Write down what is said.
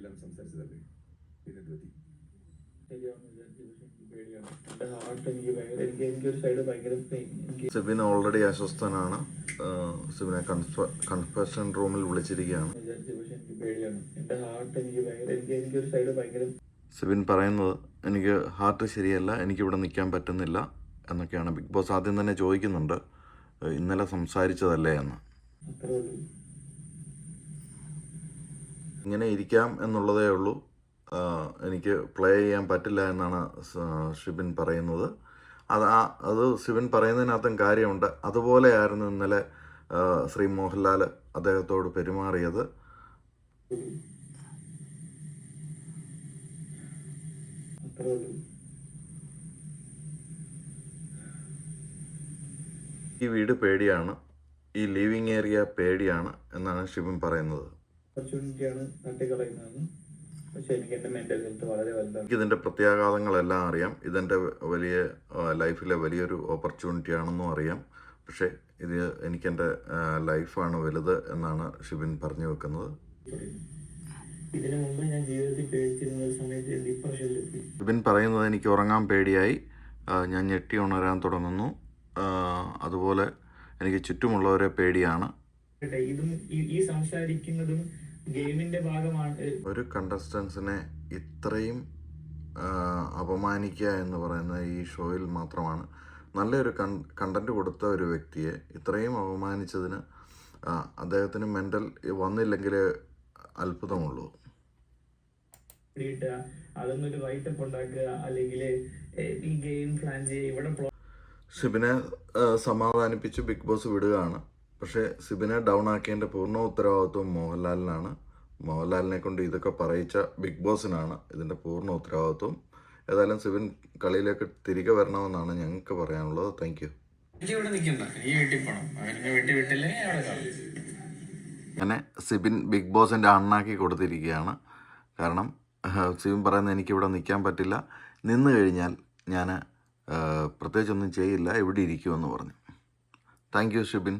എല്ലാം സംസാരിച്ചതല്ലേ? പിന്നെ എന്ത് പറ്റി സിബിൻ ഓൾറെഡി അസ്വസ്ഥനാണ്. സിബിനെ കൺഫെഷൻ റൂമിൽ വിളിച്ചിരിക്കുകയാണ്. സിബിൻ പറയുന്നത് എനിക്ക് ഹാർട്ട് ശരിയല്ല എനിക്ക് ഇവിടെ നിൽക്കാൻ പറ്റുന്നില്ല എന്നൊക്കെയാണ്. ബിഗ് ബോസ് ആദ്യം തന്നെ ചോദിക്കുന്നുണ്ട് ഇന്നലെ സംസാരിച്ചതല്ലേ എന്ന്. അത്രേ ഉള്ളൂ. ഇങ്ങനെ ഇരിക്കാം എന്നുള്ളതേ ഉള്ളൂ. എനിക്ക് പ്ലേ ചെയ്യാൻ പറ്റില്ല എന്നാണ് ഷിബിൻ പറയുന്നത്. അത് ആ അത് സിബിൻ പറയുന്നതിനകത്തും കാര്യമുണ്ട്. അതുപോലെയായിരുന്നു ഇന്നലെ ശ്രീ മോഹൻലാൽ അദ്ദേഹത്തോട് പെരുമാറിയത്. ഈ വീട് പേടിയാണ്. ഈ ലിവിങ് ഏരിയ പേടിയാണ് എന്നാണ് ഷിബിൻ പറയുന്നത്. ഓപ്പർച്യൂണിറ്റിയാണ് തട്ടിക്കളയുന്നതെന്ന് ഇതിന്റെ എനിക്ക് എന്റെ മെന്റൽ ഹെൽത്ത് വളരെ വലുതാണ്. എനിക്കിതിന്റെ പ്രത്യാഘാതങ്ങളെല്ലാം അറിയാം. ഇതെന്റെ വലിയ ലൈഫിലെ വലിയൊരു ഓപ്പർച്യൂണിറ്റി ആണെന്നും അറിയാം. പക്ഷേ ഇത് എനിക്കെന്റെ എന്റെ ലൈഫാണ് വലുത് എന്നാണ് ഷിബിൻ പറഞ്ഞു വെക്കുന്നത്. ഇതിനു മുമ്പ് ഞാൻ ജീവിതത്തിൽ പേടിച്ചിരുന്ന ഒരു സമയത്ത് ഡിപ്രഷനിലെത്തി ഷിബിൻ പറയുന്നത് എനിക്ക് ഉറങ്ങാൻ പേടിയായി. ഞാൻ ഞെട്ടി ഉണരാൻ തുടങ്ങുന്നു. അതുപോലെ എനിക്ക് ചുറ്റുമുള്ളവരെ പേടിയാണ്. ഇതും ഈ- സംസാരിക്കുന്നതും ഗെയിമിന്റെ ഭാഗമാണ്. ഒരു കണ്ടസ്റ്റൻസിനെ ഇത്രയും അപമാനിക്കുക എന്ന് പറയുന്ന ഈ ഷോയിൽ മാത്രമാണ്. നല്ലൊരു കൺ കണ്ടന്റ് കൊടുത്ത ഒരു വ്യക്തിയെ ഇത്രയും അപമാനിച്ചതിന് അദ്ദേഹത്തിന് മെന്റൽ വന്നില്ലെങ്കിൽ അത്ഭുതമുള്ളൂ. റൈറ്റപ്പ് ഉണ്ടാക്കുക. അല്ലെങ്കിൽ ഈ ഗെയിം പ്ലാൻ ചെയ്യുക. ഇവിടെ plot സിബിനെ സമാധാനിപ്പിച്ച് ബിഗ് ബോസ് വിടുകയാണ്. പക്ഷേ സിബിനെ ഡൗൺ ആക്കിയതിന്റെ പൂർണ ഉത്തരവാദിത്വം മോഹൻലാലിനാണ്. മോഹൻലാലിനെ കൊണ്ട് ഇതൊക്കെ പറയിച്ച ബിഗ് ബോസിനാണ് ഇതിന്റെ പൂർണ ഉത്തരവാദിത്വം. ഏതായാലും സിബിൻ കളിയിലേക്ക് തിരികെ വരണമെന്നാണ് ഞങ്ങൾക്ക് പറയാനുള്ളത്. താങ്ക് യു അങ്ങനെ സിബിൻ ബിഗ് ബോസിന്റെ അണ്ണാക്കി കൊടുത്തിരിക്കുകയാണ്. കാരണം സിബിൻ പറയുന്നത് എനിക്കിവിടെ നിൽക്കാൻ പറ്റില്ല. നിന്ന് കഴിഞ്ഞാൽ ഞാൻ പ്രത്യേകിച്ചൊന്നും ചെയ്യില്ല. ഇവിടെ ഇരിക്കുമെന്ന് പറഞ്ഞു. Thank you Shibin